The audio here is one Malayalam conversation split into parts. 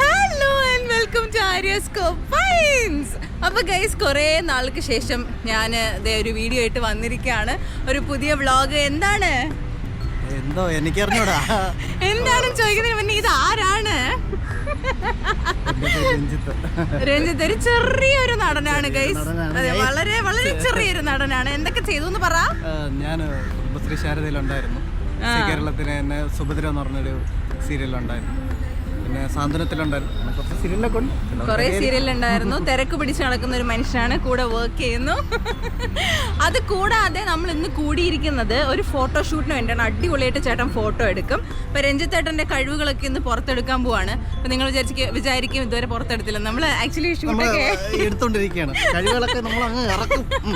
Hello and welcome to Aryascope finds അപ്പോൾ ഗൈസ് കുറേ നാൾക്ക് ശേഷം ഞാൻ ഒരു വീഡിയോ ആയിട്ട് വന്നിരിക്കുകയാണ്. ഒരു പുതിയ വ്ളോഗ് എന്താണ്? എന്തോ എനിക്കറിഞ്ഞൂടാ. എന്താണ് ചോദിക്കുന്നതിന് മുന്നേ ഇത് ആരാണ്? രഞ്ജിത്ത്. ഒരു ചെറിയൊരു നടനാണ് ഗൈസ് അതെ വളരെ വളരെ ചെറിയൊരു നടനാണ്. എന്തൊക്കെ ചെയ്തു എന്ന് പറ. ഞാൻ കുടുംബശ്രീ ശാരദയിലുണ്ടായിരുന്നു. കേരളത്തിന് തന്നെ സുഭദ്ര എന്ന് പറഞ്ഞൊരു സീരിയലുണ്ടായിരുന്നു പിന്നെ സാന്ത്വനത്തിലുണ്ടായിരുന്നു. കുറച്ച് സീരിയലൊക്കെ ഉണ്ട്. കുറേ തിരക്ക് പിടിച്ച് നടക്കുന്ന ഒരു മനുഷ്യനാണ് കൂടെ വർക്ക് ചെയ്യുന്നു. അത് കൂടാതെ നമ്മൾ ഇന്ന് കൂടിയിരിക്കുന്നത് ഒരു ഫോട്ടോഷൂട്ടിന് വേണ്ടിയാണ്. അടിപൊളിയായിട്ട് ചേട്ടൻ ഫോട്ടോ എടുക്കും. അപ്പൊ രഞ്ജിത്തേട്ടന്റെ കഴിവുകളൊക്കെ ഇന്ന് പുറത്തെടുക്കാൻ പോവാണ്. അപ്പൊ നിങ്ങൾ വിചാരിക്കും വിചാരിക്കും ഇതുവരെ പുറത്തെടുത്തില്ല നമ്മൾ ആക്ച്വലി ഷൂട്ടൊക്കെ എടുത്തോണ്ടിരിക്കുകയാണ് കഴിവുകളൊക്കെ നമ്മൾ അങ്ങ് ഇറക്കും. ഉം.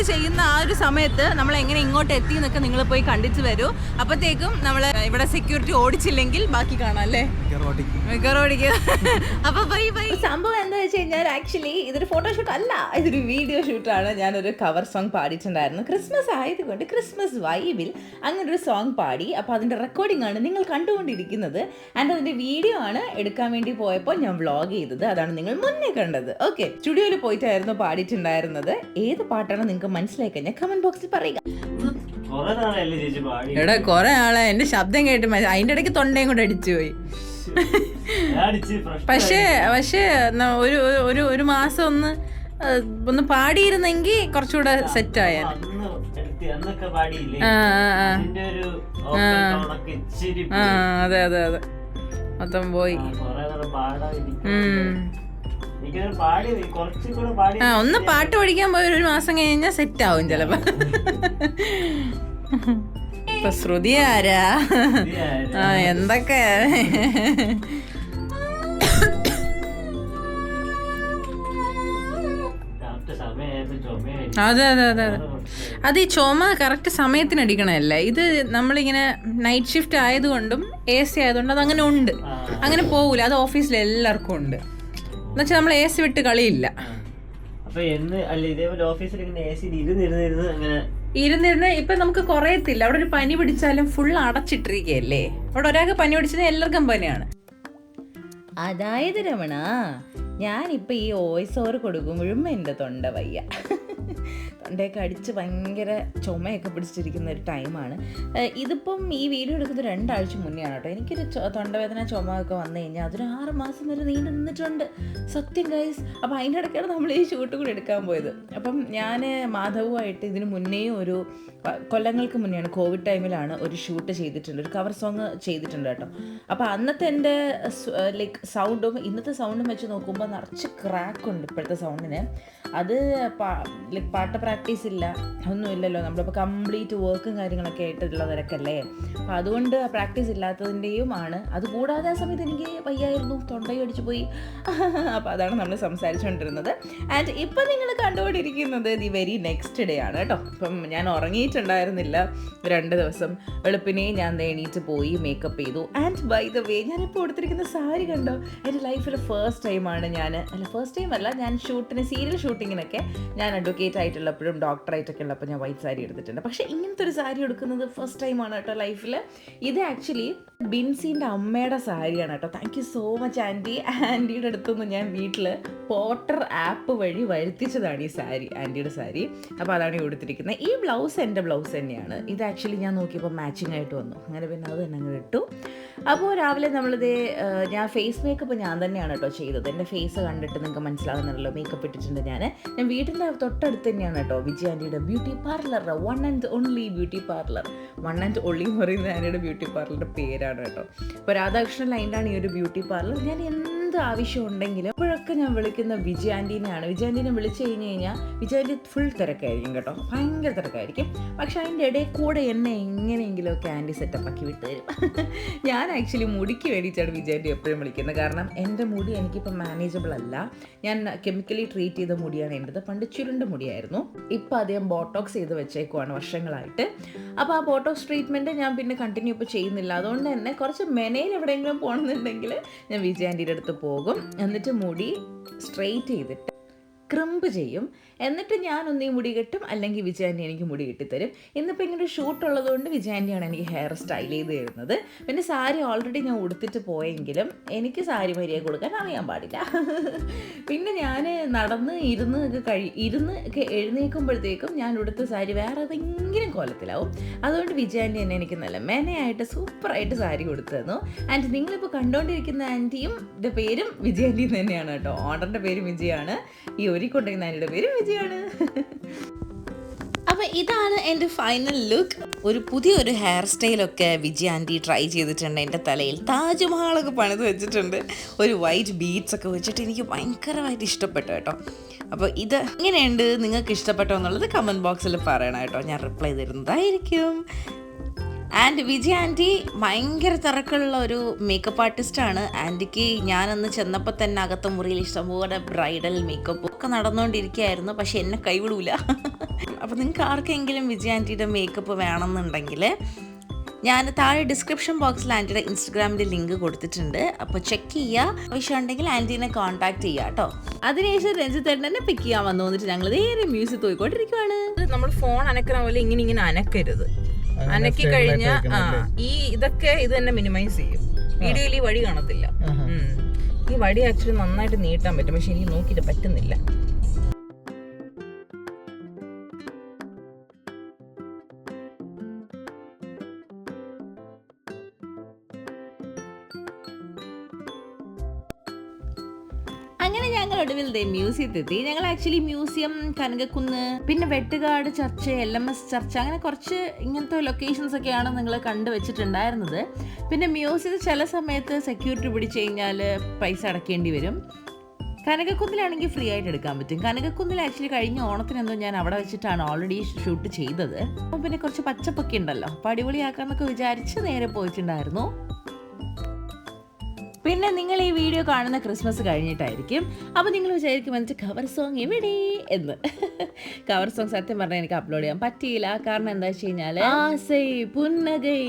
ഷൂട്ട് ചെയ്യുന്ന ആ ഒരു സമയത്ത് നമ്മൾ എങ്ങനെ ഇങ്ങോട്ട് എത്തി എന്നൊക്കെ നിങ്ങൾ പോയി കണ്ടിട്ട് വരൂ. അപ്പോഴത്തേക്കും നമ്മൾ ഇവിടെ സെക്യൂരിറ്റി ഓടിച്ചില്ലെങ്കിൽ ബാക്കി കാണാം അല്ലേ? Bye bye. സംഭവം എന്താ വെച്ച് കഴിഞ്ഞാൽ ആക്ച്വലി ഇതൊരു ഫോട്ടോഷൂട്ട് അല്ല. ഇതൊരു വീഡിയോ ഷൂട്ടാണ് ഞാനൊരു കവർ സോങ് പാടിയിട്ടുണ്ടായിരുന്നു. ക്രിസ്മസ് ആയതുകൊണ്ട് ക്രിസ്മസ് വൈബിൽ അങ്ങനെ ഒരു സോങ് പാടി. അപ്പോൾ അതിന്റെ റെക്കോർഡിംഗ് ആണ് നിങ്ങൾ കണ്ടുകൊണ്ടിരിക്കുന്നത്. ആൻഡ് അതിന്റെ വീഡിയോ ആണ് എടുക്കാൻ വേണ്ടി പോയപ്പോൾ ഞാൻ വ്ളോഗ് ചെയ്തത്. അതാണ് നിങ്ങൾ മുന്നേ കണ്ടത്. ഓക്കെ സ്റ്റുഡിയോയിൽ പോയിട്ടായിരുന്നു പാടിയിട്ടുണ്ടായിരുന്നത്. ഏത് പാട്ടാണ് നിങ്ങൾക്ക് മനസ്സിലായി കഴിഞ്ഞാൽ കമന്റ് ബോക്സിൽ പറയുക. എടാ കൊറേ ആളെ എന്റെ ശബ്ദം കേട്ട് അതിന്റെ ഇടയ്ക്ക് തൊണ്ടയും കൂടെ അടിച്ചു പോയി. അടിച്ച് പക്ഷേ പക്ഷേ ഒരു ഒരു- ഒരു മാസം ഒന്ന് ഒന്ന് പാടിയിരുന്നെങ്കിൽ കുറച്ചുകൂടെ സെറ്റ് ആയാൽ അതെ അതെ അതെ. മൊത്തം പോയി. ഉം. ആ ഒന്ന് പാട്ട് പഠിക്കാൻ പോയ ഒരു മാസം കഴിഞ്ഞാൽ സെറ്റ് ആവും ചിലപ്പോ. ഇപ്പൊ ശ്രുതി ആരാ? ആ എന്തൊക്കെ? അതെ അതെ അതെ അതെ. അത് ഈ ചുമ കറക്റ്റ് സമയത്തിന് അടിക്കണമല്ല ഇത് നമ്മളിങ്ങനെ നൈറ്റ് ഷിഫ്റ്റ് ആയതുകൊണ്ടും എ സി ആയതുകൊണ്ടും അത് അങ്ങനെ ഉണ്ട് അങ്ങനെ പോകൂല അത് ഓഫീസിൽ എല്ലാവർക്കും ഉണ്ട്. എന്നുവെച്ചാൽ നമ്മൾ എ സി വിട്ട് കളിയില്ല. അപ്പൊ എന്ന് അല്ല ഇതേപോലെ ഓഫീസിൽ ഇങ്ങനെ എ സി ഇരുന്നിരുന്നിരുന്ന് അങ്ങനെ ഇരുന്നിരുന്ന് ഇപ്പൊ നമുക്ക് കുറയത്തില്ല. അവിടെ ഒരു പനി പിടിച്ചാലും ഫുൾ അടച്ചിട്ടിരിക്കുകയല്ലേ? അവിടെ ഒരാൾക്ക് പനി പിടിച്ചത് എല്ലാവർക്കും പനിയാണ്. അതായത് രമണ ഞാനിപ്പോൾ ഈ വോയിസ് ഓവർ കൊടുക്കുമ്പോഴും എന്റെ തൊണ്ട വയ്യ. തൊണ്ടയൊക്കെ അടിച്ച് ഭയങ്കര ചുമയൊക്കെ പിടിച്ചിരിക്കുന്ന ഒരു ടൈമാണ്. ഇതിപ്പം ഈ വീഡിയോ എടുക്കുന്നത് രണ്ടാഴ്ച മുന്നെയാണ് കേട്ടോ. എനിക്കൊരു തൊണ്ടവേദന ചുമ ഒക്കെ വന്നു കഴിഞ്ഞാൽ അതൊരു ആറ് മാസം വരെ നീണ്ടു നിന്നിട്ടുണ്ട്. സത്യം ഗൈസ് അപ്പോൾ അതിന്റെ ഇടയ്ക്കാണ് നമ്മൾ ഈ ഷൂട്ട് കൂടി എടുക്കാൻ പോയത്. അപ്പം ഞാൻ മാധവുമായിട്ട് ഇതിന് മുന്നേയും ഒരു കൊല്ലങ്ങൾക്ക് മുന്നെയാണ് കോവിഡ് ടൈമിലാണ് ഒരു ഷൂട്ട് ചെയ്തിട്ടുണ്ട്. ഒരു കവർ സോങ് ചെയ്തിട്ടുണ്ട് കേട്ടോ. അപ്പോൾ അന്നത്തെ എന്റെ ലൈക്ക് സൗണ്ടും ഇന്നത്തെ സൗണ്ടും വെച്ച് നോക്കുമ്പോൾ നിറച്ച് ക്രാക്ക് ഉണ്ട് ഇപ്പോഴത്തെ സൗണ്ടിന് അത് ലൈക്ക് പാട്ട് പ്രാക്ടീസ് ഇല്ല. ഒന്നുമില്ലല്ലോ നമ്മളിപ്പോൾ കംപ്ലീറ്റ് വർക്കും കാര്യങ്ങളൊക്കെ ആയിട്ടുള്ളവരൊക്കെയല്ലേ അപ്പോൾ അതുകൊണ്ട് പ്രാക്ടീസ് ഇല്ലാത്തതിന്റെയും ആണ്. അതുകൂടാതെ ആ സമയത്ത് എനിക്ക് വയ്യായിരുന്നു. തൊണ്ടയും അടിച്ചു പോയി. അപ്പോൾ അതാണ് നമ്മൾ സംസാരിച്ചുകൊണ്ടിരുന്നത് ആൻഡ് ഇപ്പം നിങ്ങൾ കണ്ടുകൊണ്ടിരിക്കുന്നത് ദി വെരി നെക്സ്റ്റ് ഡേ ആണ് കേട്ടോ. ഇപ്പം ഞാൻ ഉറങ്ങിയിട്ടുണ്ടായിരുന്നില്ല. രണ്ട് ദിവസം വെളുപ്പിനെ ഞാൻ എണീറ്റ് പോയി മേക്കപ്പ് ചെയ്തു. ആൻഡ് ബൈ ദ വേ ഞാനിപ്പോൾ കൊടുത്തിരിക്കുന്ന സാരി കണ്ടോ? എന്റെ ലൈഫിൽ ഫസ്റ്റ് ടൈമാണ് ഞാൻ അല്ല ഫസ്റ്റ് ടൈം അല്ല. ഞാൻ ഷൂട്ടിന് സീരിയൽ ഷൂട്ടിങ്ങിനൊക്കെ ഞാൻ അഡ്വക്കേറ്റ് ആയിട്ടുള്ളപ്പോഴും ഡോക്ടറായിട്ടൊക്കെ ഉള്ളപ്പോൾ ഞാൻ വൈറ്റ് സാരി എടുത്തിട്ടുണ്ട്. പക്ഷേ ഇങ്ങനത്തെ ഒരു സാരി എടുക്കുന്നത് ഫസ്റ്റ് ടൈമാണ് കേട്ടോ ലൈഫിൽ ഇത് ആക്ച്വലി ബിൻസിന്റെ അമ്മയുടെ സാരിയാണ് കേട്ടോ. Thank you so much aunty. ആന്റിയുടെ അടുത്തുനിന്ന് ഞാൻ വീട്ടിൽ പോട്ടർ ആപ്പ് വഴി വരുത്തിച്ചതാണ് ഈ സാരി ആന്റിയുടെ സാരി. അപ്പോൾ അതാണ് കൊടുത്തിരിക്കുന്നത് ഈ ബ്ലൗസ് എന്റെ ബ്ലൗസ് തന്നെയാണ്. ഇത് ആക്ച്വലി ഞാൻ നോക്കിയപ്പോൾ മാച്ചിങ് ആയിട്ട് വന്നു. അങ്ങനെ പിന്നെ അത് തന്നെ അങ്ങ് ഇട്ടു. അപ്പോൾ രാവിലെ നമ്മളിത് ഞാൻ ഫേസ് മേക്കപ്പ് ഞാൻ തന്നെയാണ് കേട്ടോ ചെയ്തത്. എന്റെ ഫേസ് കണ്ടിട്ട് നിങ്ങൾക്ക് മനസ്സിലാകുന്നുണ്ടല്ലോ മേക്കപ്പ് ഇട്ടിട്ടുണ്ട് ഞാൻ ഞാൻ വീട്ടിന്റെ തൊട്ടടുത്ത് തന്നെയാണ് കേട്ടോ വിജയ ആന്റിയുടെ beauty parlour one and only beauty parlour one and only എന്ന് പറയുന്നത് ആന്റിയുടെ ബ്യൂട്ടി പാർലറിന്റെ പേരാണ് കേട്ടോ അപ്പോൾ രാധാകൃഷ്ണൻ ലൈനിലാണ് ഈ ഒരു ബ്യൂട്ടി പാർലർ ഞാൻ എന്ത് ആവശ്യം ഇപ്പോഴൊക്കെ ഞാൻ വിളിക്കുന്ന വിജയാന്റീനെയാണ് വിജയാന്റീനെ വിളിച്ചു കഴിഞ്ഞ് കഴിഞ്ഞാൽ വിജയാന്റി ഫുൾ തിരക്കായിരിക്കും കേട്ടോ. ഭയങ്കര തിരക്കായിരിക്കും. പക്ഷെ അതിന്റെ ഇടയിൽ കൂടെ എന്നെ എങ്ങനെയെങ്കിലുമൊക്കെ ആന്റി സെറ്റപ്പ് ആക്കി തരും. ഞാൻ ആക്ച്വലി മുടിക്ക് വേണ്ടിയിട്ടാണ് വിജയാന്റി എപ്പോഴും വിളിക്കുന്നത്. കാരണം എന്റെ മുടി എനിക്കിപ്പോൾ മാനേജബിൾ അല്ല. ഞാൻ കെമിക്കലി ട്രീറ്റ് ചെയ്ത മുടിയാണ് എന്റെത്. പണ്ട് ചുരുണ്ട മുടിയായിരുന്നു. ഇപ്പം അദ്ദേഹം ബോട്ടോക്സ് ചെയ്ത് വെച്ചേക്കുവാണ് വർഷങ്ങളായിട്ട്. അപ്പോൾ ആ ബോട്ടോക്സ് ട്രീറ്റ്മെന്റ് ഞാൻ പിന്നെ കണ്ടിന്യൂ ഇപ്പോൾ ചെയ്യുന്നില്ല. അതുകൊണ്ട് തന്നെ കുറച്ച് മെനയിൽ എവിടെയെങ്കിലും പോകണമെന്നുണ്ടെങ്കിൽ ഞാൻ വിജയാന്റിയുടെ അടുത്ത് പോകും. എന്നിട്ട് മുടി സ്ട്രെയിറ്റ് ചെയ്തിട്ട് ക്രിമ്പ് ചെയ്യും. എന്നിട്ട് ഞാൻ ഒന്നീ മുടി കെട്ടും അല്ലെങ്കിൽ വിജയാന്റെ എനിക്ക് മുടി കെട്ടിത്തരും. ഇന്നിപ്പോൾ ഇങ്ങനെ ഷൂട്ട് ഉള്ളതുകൊണ്ട് വിജയാന്റെയാണ് എനിക്ക് ഹെയർ സ്റ്റൈൽ ചെയ്ത് തരുന്നത്. പിന്നെ സാരി ഓൾറെഡി ഞാൻ ഉടുത്തിട്ട് പോയെങ്കിലും എനിക്ക് സാരി മര്യാദ കൊടുക്കാൻ അറിയാൻ പാടില്ല. പിന്നെ ഞാൻ നടന്ന് ഇരുന്ന് കഴി ഇരുന്ന് ഒക്കെ ഞാൻ ഉടുത്ത സാരി വേറെ ഏതെങ്കിലും കോലത്തിലാവും. അതുകൊണ്ട് വിജയാന്റെ തന്നെ എനിക്ക് നല്ല മെനയായിട്ട് സൂപ്പറായിട്ട് സാരി കൊടുത്തു തന്നു. ആൻഡ് നിങ്ങളിപ്പോൾ കണ്ടുകൊണ്ടിരിക്കുന്ന ആന്റിയും ന്റെ പേരും വിജയാന്റെ തന്നെയാണ് കേട്ടോ. ഓണറിന്റെ പേര് വിജയാണ്. ഈ ഒരുക്കൊണ്ടിരിക്കുന്ന ആന്റിയുടെ പേര് വിജയാണ് അപ്പോൾ ഇതാണ് എന്റെ ഫൈനൽ ലുക്ക് ഒരു പുതിയൊരു ഹെയർ സ്റ്റൈലൊക്കെ വിജയ് ആന്റി ട്രൈ ചെയ്തിട്ടുണ്ട് എന്റെ തലയിൽ. താജ്മഹലൊക്കെ പണിത് വെച്ചിട്ടുണ്ട്. ഒരു വൈറ്റ് ബീഡ്സ് ഒക്കെ വെച്ചിട്ട് എനിക്ക് ഭയങ്കരമായിട്ട് ഇഷ്ടപ്പെട്ടു കേട്ടോ. അപ്പോൾ ഇത് എങ്ങനെയുണ്ട്? നിങ്ങൾക്ക് ഇഷ്ടപ്പെട്ടോ എന്നുള്ളത് കമന്റ് ബോക്സിൽ പറയണം കേട്ടോ. ഞാൻ റിപ്ലൈ തരുന്നതായിരിക്കും. ആൻഡ് വിജയ് ആന്റി ഭയങ്കര തിരക്കുള്ള ഒരു മേക്കപ്പ് ആർട്ടിസ്റ്റാണ് ആന്റിക്ക് ഞാനന്ന് ചെന്നപ്പോൾ തന്നെ അകത്ത മുറിയിൽ ഇഷ്ടംപോലെ ബ്രൈഡൽ മേക്കപ്പ് ഒക്കെ നടന്നുകൊണ്ടിരിക്കുകയായിരുന്നു പക്ഷെ എന്നെ കൈവിടൂല. അപ്പോൾ നിങ്ങൾക്ക് ആർക്കെങ്കിലും വിജയ് ആന്റിയുടെ മേക്കപ്പ് വേണമെന്നുണ്ടെങ്കിൽ ഞാൻ താഴെ ഡിസ്ക്രിപ്ഷൻ ബോക്സിൽ ആന്റിയുടെ ഇൻസ്റ്റഗ്രാമിന്റെ ലിങ്ക് കൊടുത്തിട്ടുണ്ട്. അപ്പോൾ ചെക്ക് ചെയ്യുക ആവശ്യമുണ്ടെങ്കിൽ ആന്റീനെ കോൺടാക്ട് ചെയ്യുക കേട്ടോ അതിനുശേഷം രഞ്ജിത്ത് തന്നെ പിക്ക് ചെയ്യാൻ വന്നു. വന്നിട്ട് ഞങ്ങൾ നേരെ മ്യൂസിക് പോയിക്കൊണ്ടിരിക്കുവാണ്. നമ്മൾ ഫോൺ അനക്കണ പോലെ ഇങ്ങനെ ഇങ്ങനെ അനക്കരുത്. അനക്കി കഴിഞ്ഞ ആ ഈ ഇതൊക്കെ ഇത് തന്നെ മിനിമൈസ് ചെയ്യും. വീഡിയോയിൽ ഈ വഴി കാണത്തില്ല. ഈ വടി ആക്ച്വലി നന്നായിട്ട് നീട്ടാൻ പറ്റും. പക്ഷെ എനിക്ക് നോക്കിയിട്ട് പറ്റുന്നില്ല. ദേ മ്യൂസിയത്തെത്തി ഞങ്ങൾ ആക്ച്വലി മ്യൂസിയം കനകക്കുന്ന് പിന്നെ Vettukad church L M S church അങ്ങനെ കുറച്ച് ഇങ്ങനത്തെ ലൊക്കേഷൻസ് ഒക്കെയാണ് നിങ്ങൾ കണ്ടു വെച്ചിട്ടുണ്ടായിരുന്നത്. പിന്നെ മ്യൂസിയത്തിൽ ചില സമയത്ത് സെക്യൂരിറ്റി പിടിച്ചു കഴിഞ്ഞാൽ പൈസ അടക്കേണ്ടി വരും. കനകക്കുന്നിലാണെങ്കിൽ ഫ്രീ ആയിട്ട് എടുക്കാൻ പറ്റും. കനകക്കുന്നിൽ ആക്ച്വലി കഴിഞ്ഞ ഓണത്തിനെന്തോ ഞാൻ അവിടെ വെച്ചിട്ടാണ് ഓൾറെഡി ഷൂട്ട് ചെയ്തത്. അപ്പം പിന്നെ കുറച്ച് പച്ചപ്പൊക്കെ ഉണ്ടല്ലോ. അപ്പോൾ അടിപൊളിയാക്കാന്നൊക്കെ വിചാരിച്ച് നേരെ പോയിട്ടുണ്ടായിരുന്നു. പിന്നെ നിങ്ങൾ ഈ വീഡിയോ കാണുന്ന ക്രിസ്മസ് കഴിഞ്ഞിട്ടായിരിക്കും. അപ്പോൾ നിങ്ങൾ വിചാരിക്കും എന്നിട്ട് കവർ സോങ് എവിടെ? എന്ന്. കവർ സോങ് സത്യം പറഞ്ഞാൽ എനിക്ക് അപ്ലോഡ് ചെയ്യാൻ പറ്റിയില്ല. കാരണം എന്താ വെച്ച് കഴിഞ്ഞാൽ ആസൈ പുന്നകൈ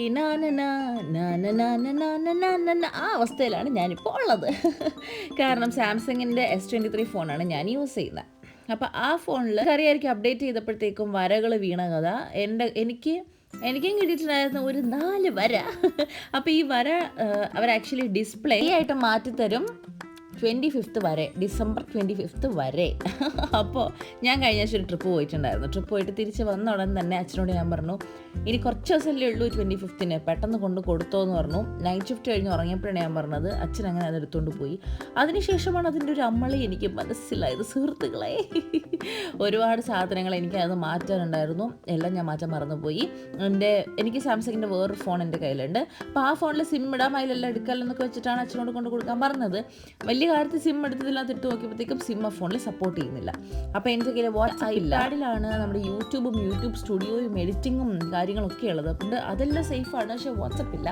ആ അവസ്ഥയിലാണ് ഞാനിപ്പോൾ ഉള്ളത്. കാരണം സാംസങ്ങിന്റെ എസ് ട്വന്റി ത്രീ ഫോണാണ് ഞാൻ യൂസ് ചെയ്യുന്നത് അപ്പോൾ ആ ഫോണിൽ കറിയായിരിക്കും അപ്ഡേറ്റ് ചെയ്തപ്പോഴത്തേക്കും വരകൾ വീണ കഥ. എന്റെ എനിക്ക് എനിക്കും കിട്ടിയിട്ടുണ്ടായിരുന്നു ഒരു നാല് വര. അപ്പോൾ ഈ വര അവർ ആക്ച്വലി ഡിസ്പ്ലേ ആയിട്ട് മാറ്റിത്തരും. ട്വന്റി ഫിഫ്ത്ത് വരെ ഡിസംബർ ട്വന്റി ഫിഫ്ത്ത് വരെ. അപ്പോൾ ഞാൻ കഴിഞ്ഞ ആഴ്ച ഒരു ട്രിപ്പ് പോയിട്ടുണ്ടായിരുന്നു. ട്രിപ്പ് പോയിട്ട് തിരിച്ച് വന്ന ഉടൻ തന്നെ അച്ഛനോട് ഞാൻ പറഞ്ഞു ഇനി കുറച്ച് ദിവസമല്ലേ ഉള്ളൂ ട്വന്റി ഫിഫ്ത്തിന് പെട്ടെന്ന് കൊണ്ട് കൊടുത്തോ എന്ന് പറഞ്ഞു. നൈറ്റ് ഷിഫ്റ്റ് കഴിഞ്ഞ് ഉറങ്ങിയപ്പോഴാണ് ഞാൻ പറഞ്ഞത് അച്ഛൻ അങ്ങനെ അത് എടുത്തുകൊണ്ട് പോയി. അതിനുശേഷമാണ് അതിന്റെ ഒരു അമ്മളി എനിക്ക് മനസ്സിലായത് സുഹൃത്തുക്കളെ. ഒരുപാട് സാധനങ്ങൾ എനിക്ക് അത് മാറ്റാനുണ്ടായിരുന്നു. എല്ലാം ഞാൻ മാറ്റാൻ മറന്നുപോയി. എന്റെ എനിക്ക് സാംസങ്ങിന്റെ വേറൊരു ഫോൺ എന്റെ കയ്യിലുണ്ട്. അപ്പോൾ ആ ഫോണിൽ സിം ഇടാം അതിലെല്ലാം എടുക്കാമല്ലോ എന്നൊക്കെ വെച്ചിട്ടാണ് അച്ഛനോട് കൊണ്ട് കൊടുക്കാൻ പറഞ്ഞത്. വലിയ കാര്യത്തിൽ സിം എടുത്തതിനകത്ത് ഇട്ട് നോക്കിയപ്പോഴത്തേക്കും സിം ഫോണിൽ സപ്പോർട്ട് ചെയ്യുന്നില്ല. അപ്പോൾ എന്റെ കയ്യിൽ വാട്സ് ഇല്ലാടിലാണ് നമ്മുടെ യൂട്യൂബും യൂട്യൂബ് സ്റ്റുഡിയോയും എഡിറ്റിങ്ങും കാര്യങ്ങളൊക്കെ ഉള്ളത്. അതുകൊണ്ട് അതെല്ലാം സേഫാണ് പക്ഷേ വാട്സപ്പ് ഇല്ല.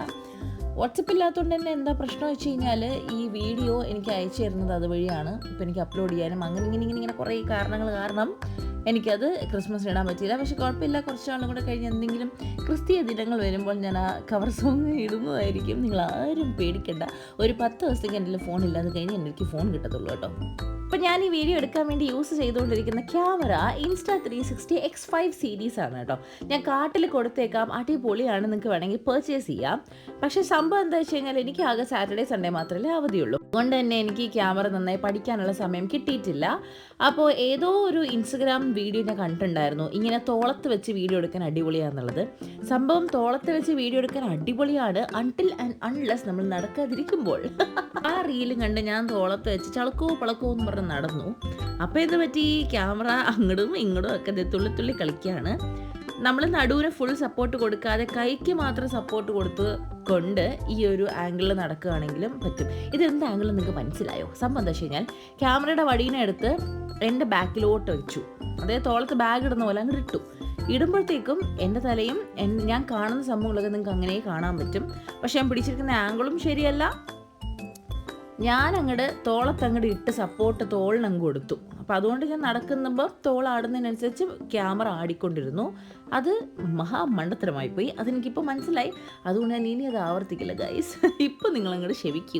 വാട്സപ്പ് ഇല്ലാത്തതുകൊണ്ട് തന്നെ എന്താ പ്രശ്നം വെച്ച് കഴിഞ്ഞാൽ ഈ വീഡിയോ എനിക്ക് അയച്ചു തരുന്നത് അതുവഴിയാണ്. ഇപ്പോൾ എനിക്ക് അപ്ലോഡ് ചെയ്യാനും അങ്ങനെ ഇങ്ങനെ ഇങ്ങനെ ഇങ്ങനെ കുറേ കാരണങ്ങൾ കാരണം എനിക്കത് ക്രിസ്മസ് ഇടാൻ പറ്റിയില്ല. പക്ഷെ കുഴപ്പമില്ല. കുറച്ച് നാളും കൂടെ കഴിഞ്ഞ് എന്തെങ്കിലും ക്രിസ്തീയ ദിനങ്ങൾ വരുമ്പോൾ ഞാൻ ആ കവർ സോങ് ഇടുന്നതായിരിക്കും. നിങ്ങൾ ആരും പേടിക്കണ്ട. ഒരു പത്ത് ദിവസത്തേക്ക് എന്റെ ഫോൺ ഇല്ലാതെ കഴിഞ്ഞ് എനിക്ക് ഫോൺ കിട്ടത്തുള്ളൂ കേട്ടോ. അപ്പം ഞാൻ ഈ വീഡിയോ എടുക്കാൻ വേണ്ടി യൂസ് ചെയ്തുകൊണ്ടിരിക്കുന്ന camera Insta three sixty X five series ആണ് കേട്ടോ. ഞാൻ കാട്ടിൽ കൊടുത്തേക്കാം. അടിപൊളിയാണ്. നിങ്ങൾക്ക് വേണമെങ്കിൽ പർച്ചേസ് ചെയ്യാം. പക്ഷേ സംഭവം എന്താ വെച്ച് കഴിഞ്ഞാൽ എനിക്ക് ആകെ സാറ്റർഡേ സൺഡേ മാത്രമേ അവധിയുള്ളൂ. അതുകൊണ്ട് തന്നെ എനിക്ക് ഈ ക്യാമറ നന്നായി പഠിക്കാനുള്ള സമയം കിട്ടിയിട്ടില്ല. അപ്പോൾ ഏതോ ഒരു ഇൻസ്റ്റഗ്രാം വീഡിയോ ഞാൻ കണ്ടിട്ടുണ്ടായിരുന്നു. ഇങ്ങനെ തോളത്ത് വെച്ച് വീഡിയോ എടുക്കാൻ അടിപൊളിയാണെന്നുള്ളത് സംഭവം തോളത്ത് വെച്ച് വീഡിയോ എടുക്കാൻ അടിപൊളിയാണ്. അൺടിൽ ആൻഡ് അൺലെസ് നമ്മൾ നടക്കാതിരിക്കുമ്പോൾ. ആ റീലും കണ്ട് ഞാൻ തോളത്ത് വെച്ച് ചളക്കോ പളക്കോ എന്ന് പറഞ്ഞ് നടന്നു. അപ്പോൾ ഇത് പറ്റി ക്യാമറ അങ്ങോട്ടും ഇങ്ങോട്ടും ഒക്കെ തുള്ളി തുള്ളി കളിക്കുകയാണ്. നമ്മൾ നടുവിന് ഫുൾ സപ്പോർട്ട് കൊടുക്കാതെ കൈക്ക് മാത്രം സപ്പോർട്ട് കൊടുത്ത് കൊണ്ട് ഈ ഒരു ആംഗിളിൽ നടക്കുകയാണെങ്കിലും പറ്റും. ഇത് എന്ത് ആംഗിൾ നിങ്ങൾക്ക് മനസ്സിലായോ? സംഭവം എന്താ വെച്ച് കഴിഞ്ഞാൽ ക്യാമറയുടെ വടീനെടുത്ത് എന്റെ ബാക്കിലോട്ട് വെച്ചു. അതായത് തോളത്ത് ബാഗ് ഇടുന്ന പോലെ അങ്ങോട്ട് ഇട്ടു. ഇടുമ്പോഴത്തേക്കും എന്റെ തലയും ഞാൻ കാണുന്ന സംഭവങ്ങളൊക്കെ നിങ്ങൾക്ക് അങ്ങനെ കാണാൻ പറ്റും. പക്ഷെ ഞാൻ പിടിച്ചിരിക്കുന്ന ആംഗിളും ശരിയല്ല. ഞാൻ അങ്ങോട്ട് തോളത്ത് ഇട്ട് സപ്പോർട്ട് തോളിനങ്ങ് കൊടുത്തു. അപ്പോൾ അതുകൊണ്ട് ഞാൻ നടക്കുമ്പോൾ തോളാടുന്നതിനനുസരിച്ച് ക്യാമറ ആടിക്കൊണ്ടിരുന്നു. അത് മഹാമണ്ടത്തരമായി പോയി. അതെനിക്കിപ്പോൾ മനസ്സിലായി. അതുകൊണ്ട് ഞാൻ ഇനി അത് ആവർത്തിക്കില്ല ഗൈസ് ഇപ്പം നിങ്ങളങ്ങോട്ട് ക്ഷമിക്കൂ.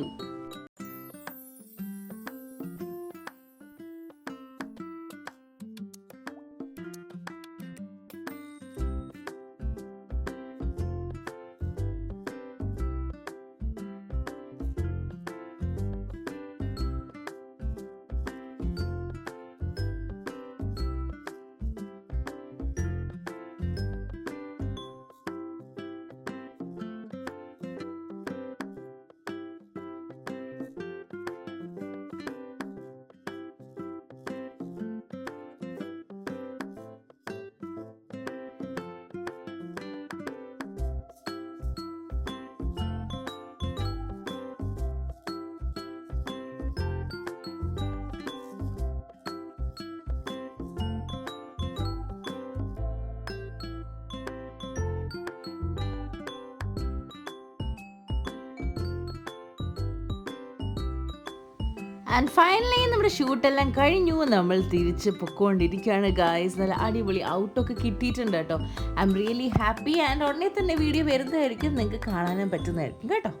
ആൻഡ് ഫൈനലി നമ്മുടെ ഷൂട്ടെല്ലാം കഴിഞ്ഞു. നമ്മൾ തിരിച്ച് പൊക്കോണ്ടിരിക്കുകയാണ് ഗായ്സ് നല്ല അടിപൊളി ഔട്ടൊക്കെ കിട്ടിയിട്ടുണ്ട് കേട്ടോ. I'm really happy and ഉടനെ തന്നെ വീഡിയോ വരുന്നതായിരിക്കും. നിങ്ങൾക്ക് കാണാനും പറ്റുന്നതായിരിക്കും കേട്ടോ.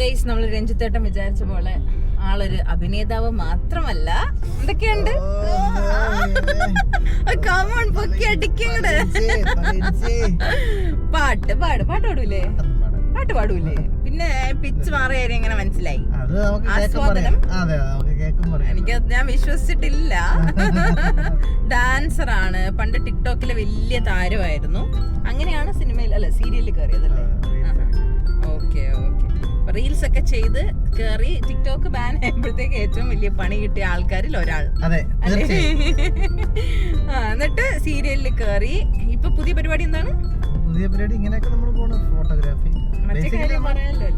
ഗൈസ് നമ്മൾ രഞ്ജിത്തേട്ടൻ വിചാരിച്ച പോലെ ആളൊരു അഭിനേതാവ് മാത്രമല്ല. എന്തൊക്കെയുണ്ട്? കമോൺ പൊക്കി അടിക്കങ്ങട്. പാട്ട് പാട് പാട്ട് പാടൂലേ? പാട്ട് പാടൂലേ? പിന്നെ പിച്ച് മാറിയ കാര്യം എങ്ങനെ മനസ്സിലായി? അത് നമുക്ക് ആസ്വാദനം? അതെ നമുക്ക് കേൾക്കും പറയാം. എനിക്ക് ഞാൻ വിശ്വസിച്ചിട്ടില്ല. ഡാൻസർ ആണ് പണ്ട് ടിക്ടോക്കിലെ വലിയ താരമായിരുന്നു. അങ്ങനെയാണ് സിനിമയിൽ അല്ല സീരിയലിൽ കയറിയതല്ലേ ഓക്കെ ഓക്കെ. റീൽസ് ഒക്കെ ചെയ്ത് കയറി ടിക്ടോക്ക് ബാൻ ആയപ്പോഴത്തേക്ക് ഏറ്റവും വലിയ പണി കിട്ടിയ ആൾക്കാരിൽ ഒരാൾ. അതെ? എന്നിട്ട് സീരിയലിൽ കയറി. ഇപ്പൊ പുതിയ പരിപാടി എന്താണ്? പുതിയ പരിപാടി ഇങ്ങനെയൊക്കെ നമ്മൾ പോണ ഫോട്ടോഗ്രാഫി. മറ്റേ കാര്യം പറയാനല്ലോ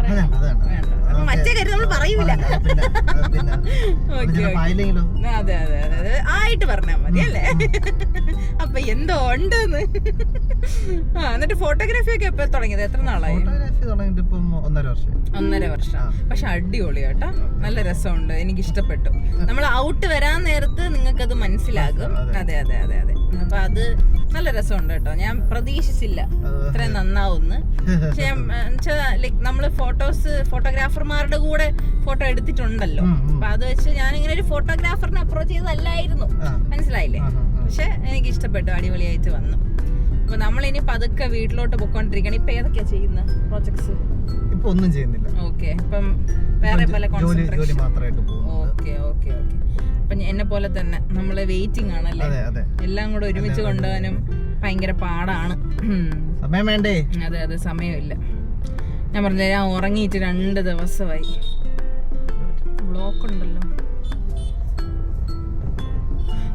അതാണ് മറ്റേ കാര്യം നമ്മൾ പറയൂല. അത് അതെ അതെ അതെ അതെ. ആയിട്ട് പറഞ്ഞാ മതി അല്ലേ? അപ്പൊ എന്തോ ഉണ്ടെന്ന് ആ എന്നിട്ട് ഫോട്ടോഗ്രാഫി ഒക്കെ എപ്പോ തുടങ്ങിയത്? എത്ര നാളായി? ഒന്നര വർഷം. പക്ഷെ അടിപൊളി കേട്ടോ. നല്ല രസമുണ്ട്. എനിക്ക് ഇഷ്ടപ്പെട്ടു നമ്മൾ ഔട്ട് വരാൻ നേരത്ത് നിങ്ങൾക്കത് മനസ്സിലാകും. അതെ അതെ. അതെ അതെ അപ്പൊ അത് നല്ല രസമുണ്ട് കേട്ടോ. ഞാൻ പ്രതീക്ഷിച്ചില്ല. ഇത്രയും നന്നാവുന്ന്. പക്ഷെ ലൈക് നമ്മൾ ഫോട്ടോസ് ഫോട്ടോഗ്രാഫർമാരുടെ കൂടെ ഫോട്ടോ എടുത്തിട്ടുണ്ടല്ലോ. അപ്പൊ അത് വെച്ച് ഞാൻ ഇങ്ങനെ ഒരു ഫോട്ടോഗ്രാഫറിനെ അപ്രോച്ച് ചെയ്തതല്ലായിരുന്നു മനസ്സിലായില്ലേ. പക്ഷെ എനിക്ക് ഇഷ്ടപ്പെട്ടു അടിപൊളിയായിട്ട് വന്നു. അപ്പൊ നമ്മളിനി പതുക്കെ വീട്ടിലോട്ട് പൊക്കോണ്ടിരിക്കണം ഇപ്പൊ ഏതൊക്കെയാ ചെയ്യുന്ന പ്രോജക്ട്സ് ഇപ്പൊ ഒന്നും ചെയ്യുന്നില്ല. ഓക്കെ ഇപ്പം വേറെ പല കോൺസെൻട്രേഷൻ ഓക്കെ ഓക്കെ ഓക്കെ അപ്പൊ എന്നെ പോലെ തന്നെ നമ്മൾ വെയിറ്റിംഗ് ആണല്ലേ? എല്ലാം കൂടെ ഒരുമിച്ച് കൊണ്ടുപോകാനും ഭയങ്കര പാടാണ്. സമയം വേണ്ടേ? അതെ അതെ സമയമില്ല. ഞാൻ പറഞ്ഞില്ല ഞാൻ ഉറങ്ങിയിട്ട് രണ്ട് ദിവസമായി. ബ്ലോക്ക് ഉണ്ടല്ലോ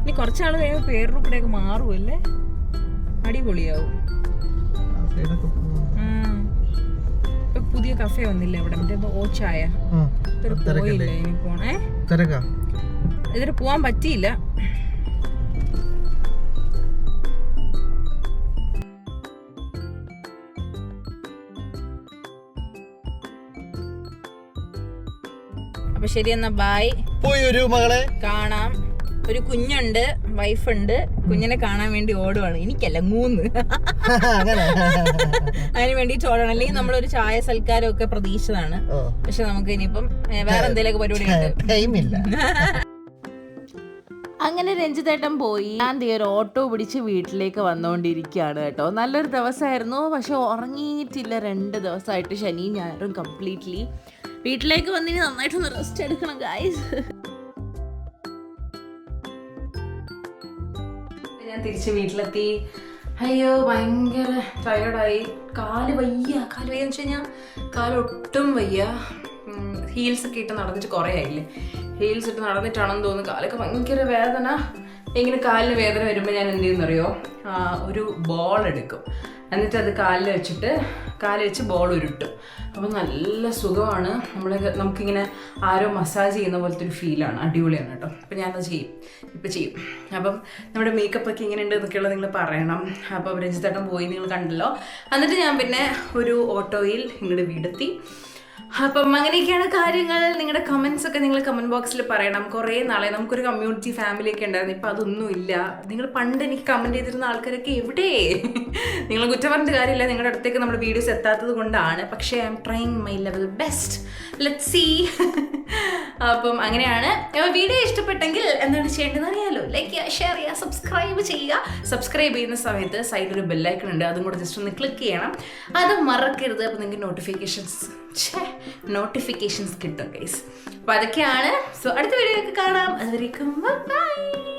ഇനി കുറച്ചാൾ കഴിയുമ്പോൾ പേരുടെ കൂടെയൊക്കെ മാറുമല്ലേ അടിപൊളിയാവും. പുതിയ കഫേ വന്നില്ല ഇവിടെ മറ്റേ ഓച്ചായ. പോയില്ല ഇനി പോണേ? ഇതൊരു പോവാൻ പറ്റിയില്ല. അപ്പൊ ശരി എന്നാ ബായ് പോയി ഒരു മകളെ. കാണാം. ഒരു കുഞ്ഞുണ്ട് വൈഫുണ്ട് കുഞ്ഞിനെ കാണാൻ വേണ്ടി ഓടുവാണ്. എനിക്കല്ല മൂന്ന്. അങ്ങനെ. അതിന് വേണ്ടിട്ട് ഓടണം. അല്ലെങ്കിൽ നമ്മളൊരു ചായ സൽക്കാരം ഒക്കെ പ്രതീക്ഷിച്ചതാണ് പക്ഷെ നമുക്ക് ഇനിയിപ്പം വേറെ എന്തെങ്കിലുമൊക്കെ പരിപാടി ഉണ്ട് ടൈമില്ല അങ്ങനെ രഞ്ജിതേട്ടൻ പോയി. ഞാൻ തീയൊരു ഒരു ഓട്ടോ പിടിച്ച് വീട്ടിലേക്ക് വന്നുകൊണ്ടിരിക്കുകയാണ് കേട്ടോ. നല്ലൊരു ദിവസമായിരുന്നു. പക്ഷെ ഉറങ്ങിയിട്ടില്ല. രണ്ട് ദിവസമായിട്ട് ശനി ഞായറും കംപ്ലീറ്റ്ലി വീട്ടിലേക്ക് വന്നിനി നന്നായിട്ടൊന്ന് റെസ്റ്റ് എടുക്കണം ഗായ്സ് ഞാൻ തിരിച്ച് വീട്ടിലെത്തി. അയ്യോ ഭയങ്കര ടയേർഡായി കാൽ വയ്യ. കാൽ വയ്യ വെച്ച് കഴിഞ്ഞാൽ കാലൊട്ടും വയ്യ. ഹീൽസ് ഒക്കെ ഇട്ട് നടന്നിട്ട് കുറേ ആയില്ലേ? ഹീൽസ് ഇട്ട് നടന്നിട്ടാണെന്ന് തോന്നുന്നു. കാലൊക്കെ ഭയങ്കര വേദന. ഇങ്ങനെ കാലിന് വേദന വരുമ്പോൾ ഞാൻ എന്ത് ചെയ്യുന്നറിയോ? ഒരു ബോൾ എടുക്കും. എന്നിട്ട് അത് കാലിൽ വെച്ചിട്ട് കാലിൽ വെച്ച് ബോൾ ഉരുട്ടും. അപ്പോൾ നല്ല സുഖമാണ്. നമ്മൾ നമുക്കിങ്ങനെ ആരോ മസാജ് ചെയ്യുന്ന പോലത്തെ ഒരു ഫീലാണ് അടിപൊളിയാണ് കേട്ടോ. അപ്പം ഞാനത് ചെയ്യും. ഇപ്പം ചെയ്യും. അപ്പം നമ്മുടെ മേക്കപ്പ് ഒക്കെ ഇങ്ങനെ ഉണ്ട് എന്നൊക്കെയുള്ള നിങ്ങൾ പറയണം. അപ്പോൾ രഞ്ജിത്തേട്ടൻ പോയി നിങ്ങൾ കണ്ടല്ലോ. എന്നിട്ട് ഞാൻ പിന്നെ ഒരു ഓട്ടോയിൽ ഇങ്ങോട്ട് വീടെത്തി. അപ്പം അങ്ങനെയൊക്കെയാണ് കാര്യങ്ങൾ. നിങ്ങളുടെ കമൻസ് ഒക്കെ നിങ്ങൾ കമന്റ് ബോക്സിൽ പറയണം. കുറേ നാളെ നമുക്കൊരു കമ്മ്യൂണിറ്റി ഫാമിലി ഒക്കെ ഉണ്ടായിരുന്നു. ഇപ്പം അതൊന്നും ഇല്ല. നിങ്ങൾ പണ്ട് എനിക്ക് കമന്റ് ചെയ്തിരുന്ന ആൾക്കാരൊക്കെ എവിടെ? നിങ്ങൾ കുറ്റം പറഞ്ഞിട്ട് കാര്യമില്ല. നിങ്ങളുടെ അടുത്തേക്ക് നമ്മുടെ വീഡിയോസ് എത്താത്തത് കൊണ്ടാണ്. പക്ഷേ I'm trying my level best let see അപ്പം അങ്ങനെയാണ്. വീഡിയോ ഇഷ്ടപ്പെട്ടെങ്കിൽ എന്താണ് ചെയ്യേണ്ടതെന്ന് അറിയാലോ. ലൈക്ക് ചെയ്യുക ഷെയർ ചെയ്യുക സബ്സ്ക്രൈബ് ചെയ്യുക. സബ്സ്ക്രൈബ് ചെയ്യുന്ന സമയത്ത് സൈഡിൽ ഒരു ബെല്ലൈക്കൺ ഉണ്ട്. അതും കൂടെ ജസ്റ്റ് ഒന്ന് ക്ലിക്ക് ചെയ്യണം. അത് മറക്കരുത്. അപ്പോൾ നിങ്ങൾക്ക് നോട്ടിഫിക്കേഷൻസ് നോട്ടിഫിക്കേഷൻസ് കിട്ടും ഗൈസ് അപ്പോൾ അതൊക്കെയാണ്. സോ അടുത്ത വീഡിയോ ഒക്കെ കാണാം. അതുവരേക്കും ബൈ